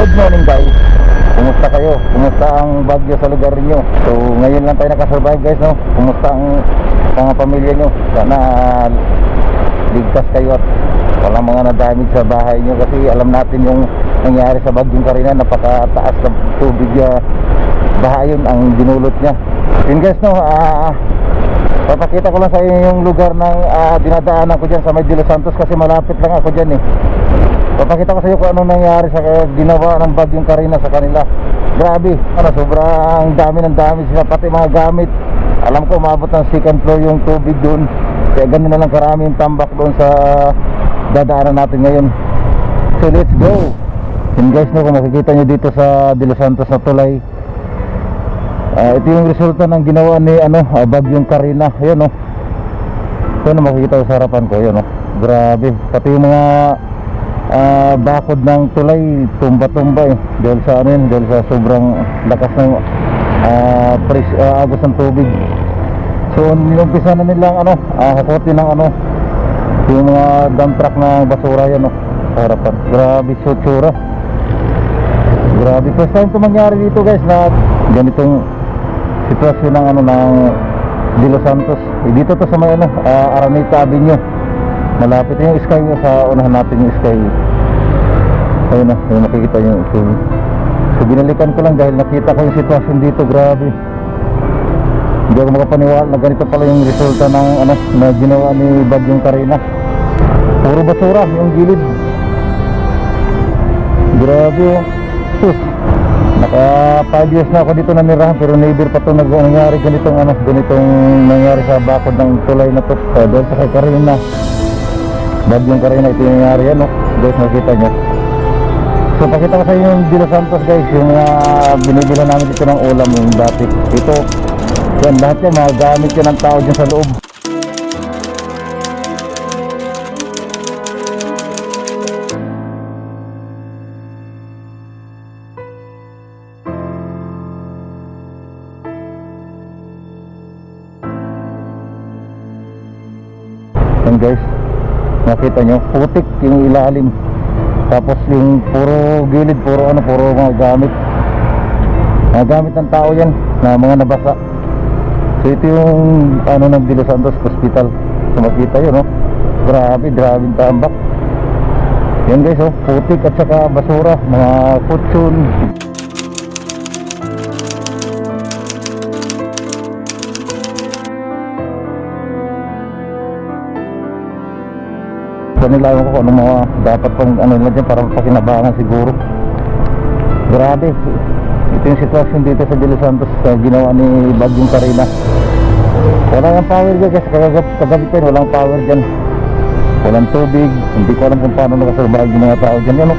Good morning guys. Kumusta kayo? Kumusta ang bagyo sa lugar niyo? So ngayon lang tayo nakasurvive guys no? Kumusta ang mga pamilya niyo? Sana ligtas kayo at walang mga na-damage sa bahay niyo Kasi alam natin yung nangyari sa bagyong Karina Napakataas ng tubig uh, Baha yun ang dinulot niya. Yun guys no? Ah Papakita ko lang sa inyo yung lugar ng ah, dinadaanan ko dyan sa los Santos kasi malapit lang ako dyan eh Papakita ko sa iyo kung ano nangyari sa ginawa ng bagyong Karina sa kanila. Grabe, ano, sobrang dami ng dami sila, pati mga gamit. Alam ko, umabot ng second floor yung tubig doon. Kaya ganun na lang karami yung tambak doon sa dadaanan natin ngayon. So let's go! Yun guys, no, kung makikita nyo dito sa De Los Santos na tulay, ah, ito yung resulta ng ginawa ni ano, ah, bagyong Karina. Ayun, no. Ito na makikita sa harapan ko, yun, no. Grabe, pati yung mga ah, bakod ng tulay tumba-tumba eh. Dahil sa ano yun dahil sa sobrang lakas ng ah, pres, ah, agos ng tubig. So nilumpisa na nilang ano ah, hakotin ng ano yung mga dump truck na basura yan sa harapan. Grabe sutsura grabe. First time ito mangyari dito guys na ganitong sitwasyon ng ano ng De Los Santos. Eh, dito to sa may ano ah, Araneta Avenue malapit yung sky sa unahan natin yung sky. Ayun na yung nakikita nyo so, so binalikan ko lang dahil nakita ko yung sitwasyon dito grabe. Hindi ako makapaniwala na ganito pala yung resulta ng ano na ginawa ni Bagyong Karina. Puro basura yung gilid. Grabe oh. Naka 5 years na ako dito nanirahan pero never pa to nag nangyari ganitong ano ganitong nangyari sa bakod ng tulay na to. Uh, dahil sa kay Karina Bagyong Karina ito yung nangyari yan no guys nakita nyo so pakita ko sa inyo yung De Los Santos guys yung uh, binibila namin dito ng ulam yung dati. Ito yan lahat yan mga gamit yan ng tao dyan sa loob. Yan guys nakita nyo putik yung ilalim. Tapos yung puro gilid puro ano puro mga gamit. Mga gamit ng tao yan na mga nabasa. So ito yung ano ng De Los Santos Hospital. So makita yun no grabe grabe yung tambak. Yan guys oh. Putik at saka basura mga kutsun So nilawan ko kung ano mga dapat pang ano nila dyan para pakinabangan siguro. Grabe. Ito yung sitwasyon dito sa De Los Santos sa ginawa ni Bagyong Karina. Wala nga power dyan kasi kagab kagabi pa yun, walang power dyan. Walang tubig. Hindi ko alam kung paano nakasurvive yung mga tao dyan. Yan, no?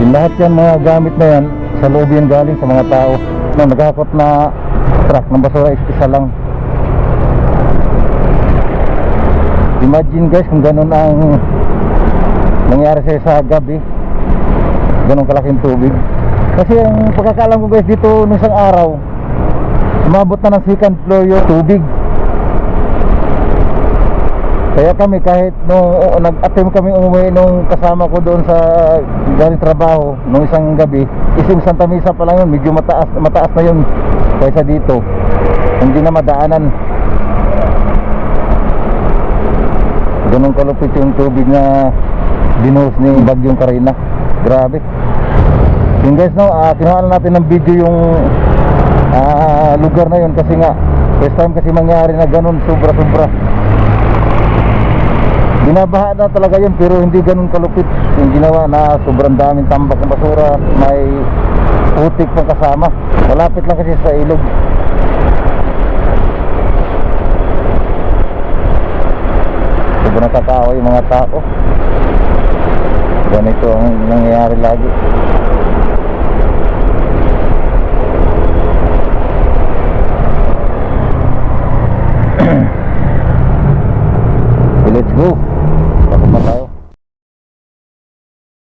Yung lahat yan mga gamit na yan sa loob yan galing sa mga tao. No, nagkakot na truck ng basura is isa lang. Imagine guys kung ganun ang nangyari sa sa gabi. Ganun kalaking tubig. Kasi ang pagkakalam ko guys dito nung isang araw, umabot na ng second floor yung tubig. Kaya kami kahit nung nag-attempt kami umuwi nung kasama ko doon sa galing trabaho nung isang gabi, isang Santa Misa pa lang yun, medyo mataas, mataas na yun kaysa dito. Hindi na madaanan. Ganun kalupit yung tubig na dinos ni Bagyong Karina. Grabe. Yun guys no uh, kinuha na natin ng video yung ah, lugar na yun kasi nga first time kasi mangyari na ganun sobra sobra. Binabaha na talaga yun pero hindi ganun kalupit. Yung ginawa na sobrang daming tambak ng basura may putik pang kasama. Malapit lang kasi sa ilog nakakaawa yung mga tao. Ganito ang nangyayari lagi